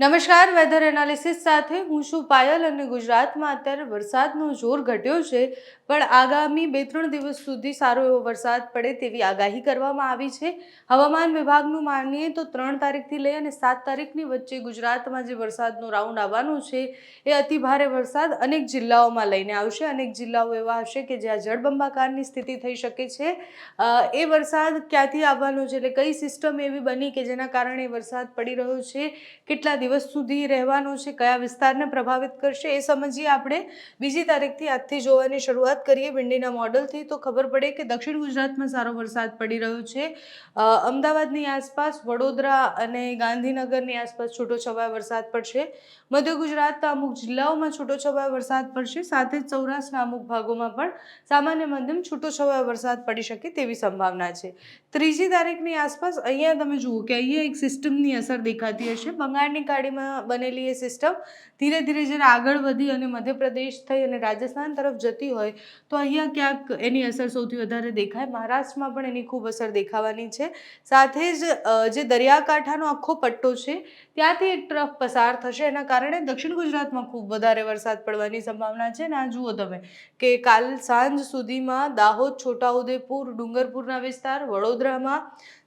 નમસ્કાર weather analysis સાથે હું છું પાયલ અને ગુજરાતમાં અત્યારે વરસાદનો જોર ઘટ્યો છે, પણ આગામી બે ત્રણ દિવસ સુધી સારો એવો વરસાદ પડે તેવી આગાહી કરવામાં આવી છે. હવામાન વિભાગનું માનીએ તો ત્રણ તારીખથી લઈ અને સાત તારીખની વચ્ચે ગુજરાતમાં જે વરસાદનો રાઉન્ડ આવવાનો છે, એ અતિભારે વરસાદ અનેક જિલ્લાઓમાં લઈને આવશે. અનેક જિલ્લાઓ એવા હશે કે જ્યાં જળબંબાકારની સ્થિતિ થઈ શકે છે. એ વરસાદ ક્યાંથી આવવાનો છે? એટલે કઈ સિસ્ટમ એવી બની કે જેના કારણે વરસાદ પડી રહ્યો છે? કેટલા દિવસ સુધી રહેવાનો છે, કયા વિસ્તારને પ્રભાવિત કરશે એ સમજીએ આપણે. બીજી તારીખથી આજથી જોવાની શરૂઆત કરીએ વિંડીના મોડલથી. તો ખબર પડે કે દક્ષિણ ગુજરાતમાં સારો વરસાદ પડી રહ્યો છે. અમદાવાદની આસપાસ, વડોદરા અને ગાંધીનગરની આસપાસ છૂટોછવાયો વરસાદ પડશે. મધ્ય ગુજરાતના અમુક જિલ્લાઓમાં છૂટોછવાયો વરસાદ પડશે, સાથે જ સૌરાષ્ટ્રના અમુક ભાગોમાં પણ સામાન્ય મધ્યમ છૂટોછવાયો વરસાદ પડી શકે તેવી સંભાવના છે. ત્રીજી તારીખની આસપાસ અહીંયા તમે જુઓ કે અહીંયા એક સિસ્ટમની અસર દેખાતી હશે. બંગાળની ખાડીમાં બનેલી એ સિસ્ટમ ધીરે ધીરે જ્યારે આગળ વધી અને મધ્યપ્રદેશ થઈ અને રાજસ્થાન તરફ જતી હોય, તો અહીંયા ક્યાંક એની અસર સૌથી વધારે દેખાય. મહારાષ્ટ્રમાં પણ એની ખૂબ અસર દેખાવાની છે. સાથે જ જે દરિયાકાંઠાનો આખો પટ્ટો છે, ત્યાંથી એક ટ્રફ પસાર થશે. એના કારણે દક્ષિણ ગુજરાતમાં ખૂબ વધારે વરસાદ પડવાની સંભાવના છે. ને આ જુઓ તમે કે કાલ સાંજ સુધીમાં દાહોદ, છોટાઉદેપુર, ડુંગરપુરના વિસ્તાર, વડોદરામાં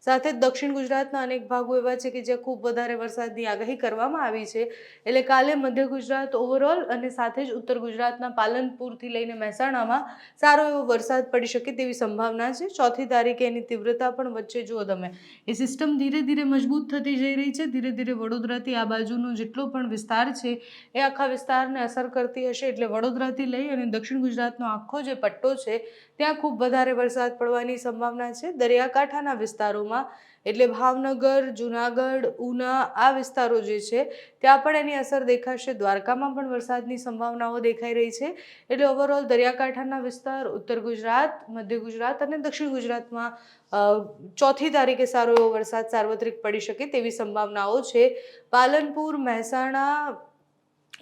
સાથે જ દક્ષિણ ગુજરાતના અનેક ભાગો એવા છે કે જ્યાં ખૂબ વધારે વરસાદની આગાહી કરવામાં આવી છે. એટલે કાલે મધ્ય ગુજરાત ઓવરઓલ અને સાથે જ ઉત્તર ગુજરાતના પાલનપુરથી લઈને મહેસાણામાં સારો એવો વરસાદ પડી શકે તેવી સંભાવના છે. ચોથી તારીખે એની તીવ્રતા પણ વચ્ચે જુઓ તમે. એ સિસ્ટમ ધીરે ધીરે મજબૂત થતી જઈ રહી છે. ધીરે ધીરે વડોદરાથી આ બાજુનો જેટલો પણ વિસ્તાર છે, એ આખા વિસ્તારને અસર કરતી હશે. એટલે વડોદરાથી લઈ અને દક્ષિણ ગુજરાતનો આખો જે પટ્ટો છે, ત્યાં ખૂબ વધારે વરસાદ પડવાની સંભાવના છે. દરિયાકાંઠાના વિસ્તારોમાં એટલે ભાવનગર, જુનાગઢ, ઉના આ વિસ્તારો જે છે, ત્યાં પણ એની અસર દેખાશે. દ્વારકામાં પણ વરસાદની સંભાવનાઓ દેખાઈ રહી છે. એટલે ઓવરઓલ દરિયાકાંઠાના વિસ્તાર, ઉત્તર ગુજરાત, મધ્ય ગુજરાત અને દક્ષિણ ગુજરાતમાં ચોથી તારીખે સારો એવો વરસાદ સાર્વત્રિક પડી શકે તેવી સંભાવનાઓ છે. પાલનપુર, મહેસાણા,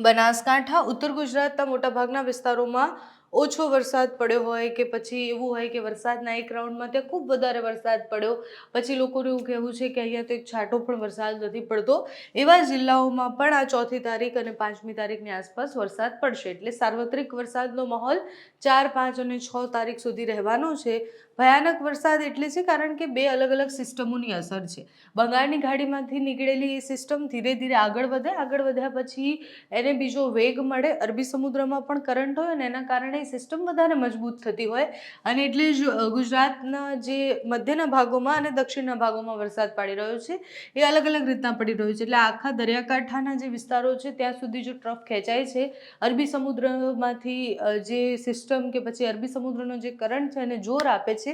બનાસકાંઠા, ઉત્તર ગુજરાતના મોટાભાગના વિસ્તારોમાં ઓછો વરસાદ પડ્યો હોય કે પછી એવું હોય કે વરસાદના એક રાઉન્ડમાં ત્યાં ખૂબ વધારે વરસાદ પડ્યો. પછી લોકોનું એવું કહેવું છે કે અહીંયા તો એક છાંટો પણ વરસાદ નથી પડતો. એવા જિલ્લાઓમાં પણ આ ચોથી તારીખ અને પાંચમી તારીખની આસપાસ વરસાદ પડશે. એટલે સાર્વત્રિક વરસાદનો માહોલ ચાર, પાંચ અને છ તારીખ સુધી રહેવાનો છે. ભયાનક વરસાદ એટલે છે કારણ કે બે અલગ અલગ સિસ્ટમોની અસર છે. બંગાળની ખાડીમાંથી નીકળેલી એ સિસ્ટમ ધીરે ધીરે આગળ વધે, આગળ વધ્યા પછી એને બીજો વેગ મળે. અરબી સમુદ્રમાં પણ કરંટ હોય અને એના કારણે સિસ્ટમ વધારે મજબૂત થતી હોય. અને એટલે જ ગુજરાતના જે મધ્યના ભાગોમાં અને દક્ષિણના ભાગોમાં વરસાદ પડી રહ્યો છે, એ અલગ અલગ રીતના પડી રહ્યો છે. એટલે આખા દરિયાકાંઠાના જે વિસ્તારો છે, ત્યાં સુધી જો ટ્રફ ખેંચાય છે, અરબી સમુદ્રમાંથી જે સિસ્ટમ કે પછી અરબી સમુદ્રનો જે કરંટ છે એને જોર આપે છે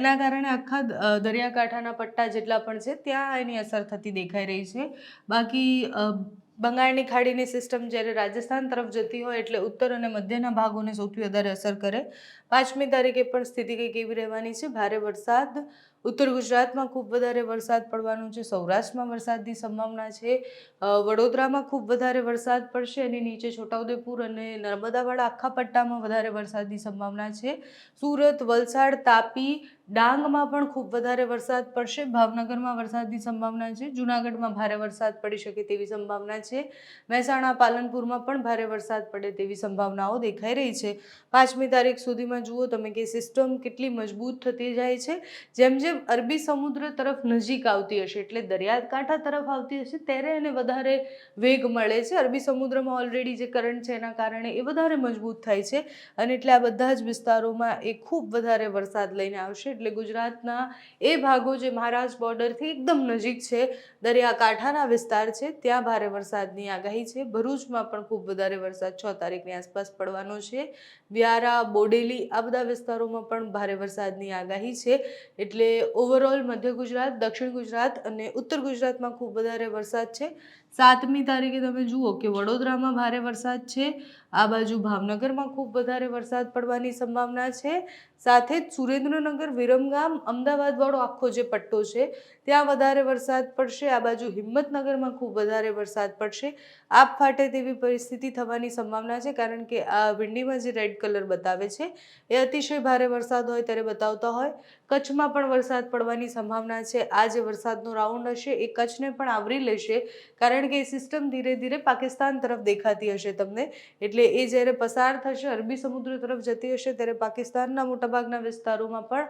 એના કારણે આખા દરિયાકાંઠાના પટ્ટા જેટલા પણ છે, ત્યાં એની અસર થતી દેખાઈ રહી છે. બાકી બંગાળની ખાડીની સિસ્ટમ જ્યારે રાજસ્થાન તરફ જતી હોય એટલે ઉત્તર અને મધ્યના ભાગોને સૌથી વધારે અસર કરે. પાંચમી તારીખે પણ સ્થિતિ કંઈક એવી રહેવાની છે? ભારે વરસાદ ઉત્તર ગુજરાતમાં ખૂબ વધારે વરસાદ પડવાનો છે, સૌરાષ્ટ્રમાં વરસાદની સંભાવના છે. વડોદરામાં ખૂબ વધારે વરસાદ પડશે અને નીચે છોટાઉદેપુર અને નર્મદાવાળા આખા પટ્ટામાં વધારે વરસાદની સંભાવના છે. સુરત, વલસાડ, તાપી, ડાંગમાં પણ ખૂબ વધારે વરસાદ પડશે. ભાવનગરમાં વરસાદની સંભાવના છે. જૂનાગઢમાં ભારે વરસાદ પડી શકે તેવી સંભાવના છે. મહેસાણા, પાલનપુરમાં પણ ભારે વરસાદ પડે તેવી સંભાવનાઓ દેખાઈ રહી છે. પાંચમી તારીખ સુધીમાં જુઓ તમે કે સિસ્ટમ કેટલી મજબૂત થતી જાય છે. જેમ જેમ અરબી સમુદ્ર તરફ નજીક આવતી હશે, એટલે દરિયાકાંઠા તરફ આવતી હશે, ત્યારે એને વધારે વેગ મળે છે. અરબી સમુદ્રમાં ઓલરેડી જે કરંટ છે એના કારણે એ વધારે મજબૂત થાય છે અને એટલે આ બધા જ વિસ્તારોમાં એ ખૂબ વધારે વરસાદ લઈને આવશે. એટલે ગુજરાતના એ ભાગો જે મહારાષ્ટ્ર બોર્ડરથી એકદમ નજીક છે, દરિયાકાંઠાના વિસ્તાર છે, ત્યાં ભારે વરસાદની આગાહી છે. ભરૂચમાં પણ ખૂબ વધારે વરસાદ છ તારીખની આસપાસ પડવાનો છે. વ્યારા, બોડેલી આ બધા વિસ્તારોમાં પણ ભારે વરસાદની આગાહી છે. એટલે ઓવરઓલ મધ્ય ગુજરાત દક્ષિણ ગુજરાત અને ઉત્તર ગુજરાતમાં ખૂબ વધારે વરસાદ છે. સાતમી તારીખે તમે જુઓ કે વડોદરામાં ભારે વરસાદ છે. આ બાજુ ભાવનગરમાં ખૂબ વધારે વરસાદ પડવાની સંભાવના છે. સાથે જ સુરેન્દ્રનગર, વિરમગામ, અમદાવાદવાળો આખો જે પટ્ટો છે, ત્યાં વધારે વરસાદ પડશે. આ બાજુ હિંમતનગરમાં ખૂબ વધારે વરસાદ પડશે. આપ ફાટે તેવી પરિસ્થિતિ થવાની સંભાવના છે, કારણ કે આ વિંડીમાં જે રેડ કલર બતાવે છે, એ અતિશય ભારે વરસાદ હોય ત્યારે બતાવતા હોય. કચ્છમાં પણ વરસાદ પડવાની સંભાવના છે. આ જે વરસાદનો રાઉન્ડ હશે, એ કચ્છને પણ આવરી લેશે, કારણ કારણ કે એ સિસ્ટમ ધીરે ધીરે પાકિસ્તાન તરફ દેખાતી હશે તમને. એટલે એ જ્યારે પસાર થશે, અરબી સમુદ્ર તરફ જતી હશે, ત્યારે પાકિસ્તાનના મોટાભાગના વિસ્તારોમાં પણ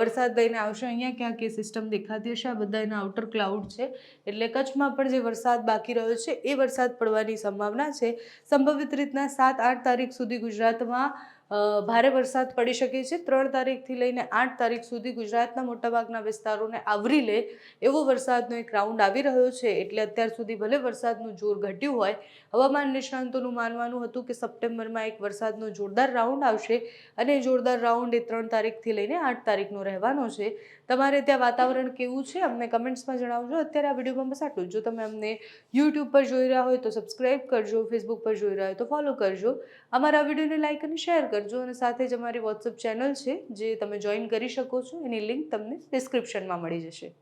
વરસાદ લઈને આવશે. અહીંયા ક્યાંક એ સિસ્ટમ દેખાતી હશે. આ બધા એના આઉટર ક્લાઉડ છે. એટલે કચ્છમાં પણ જે વરસાદ બાકી રહ્યો છે, એ વરસાદ પડવાની સંભાવના છે. સંભવિત રીતના સાત આઠ તારીખ સુધી ગુજરાતમાં ભારે વરસાદ પડી શકે છે. ત્રણ તારીખથી લઈને આઠ તારીખ સુધી ગુજરાતના મોટાભાગના વિસ્તારોને આવરી લે એવો વરસાદનો એક રાઉન્ડ આવી રહ્યો છે. એટલે અત્યાર સુધી ભલે વરસાદનું જોર ઘટ્યું હોય, હવામાન નિષ્ણાંતોનું માનવાનું હતું કે સપ્ટેમ્બરમાં એક વરસાદનો જોરદાર રાઉન્ડ આવશે અને જોરદાર રાઉન્ડ એ ત્રણ તારીખથી લઈને આઠ તારીખનો રહેવાનો છે. તમારે ત્યાં વાતાવરણ કેવું છે? અમને કમેન્ટ્સમાં જણાવજો. અત્યારે આ વિડીયોમાં બસ આટલું જો. તમે અમને યુટ્યુબ પર જોઈ રહ્યા હોય તો સબસ્ક્રાઇબ કરજો ફેસબુક પર જોઈ રહ્યા હોય તો ફોલો કરજો. અમારા વિડીયોને લાઇક અને શેર કરજો અને સાથે જ અમારી વોટ્સઅપ ચેનલ છે, જે તમે જોઈન કરી શકો છો. એની લિંક તમને ડિસ્ક્રિપ્શનમાં મળી જશે.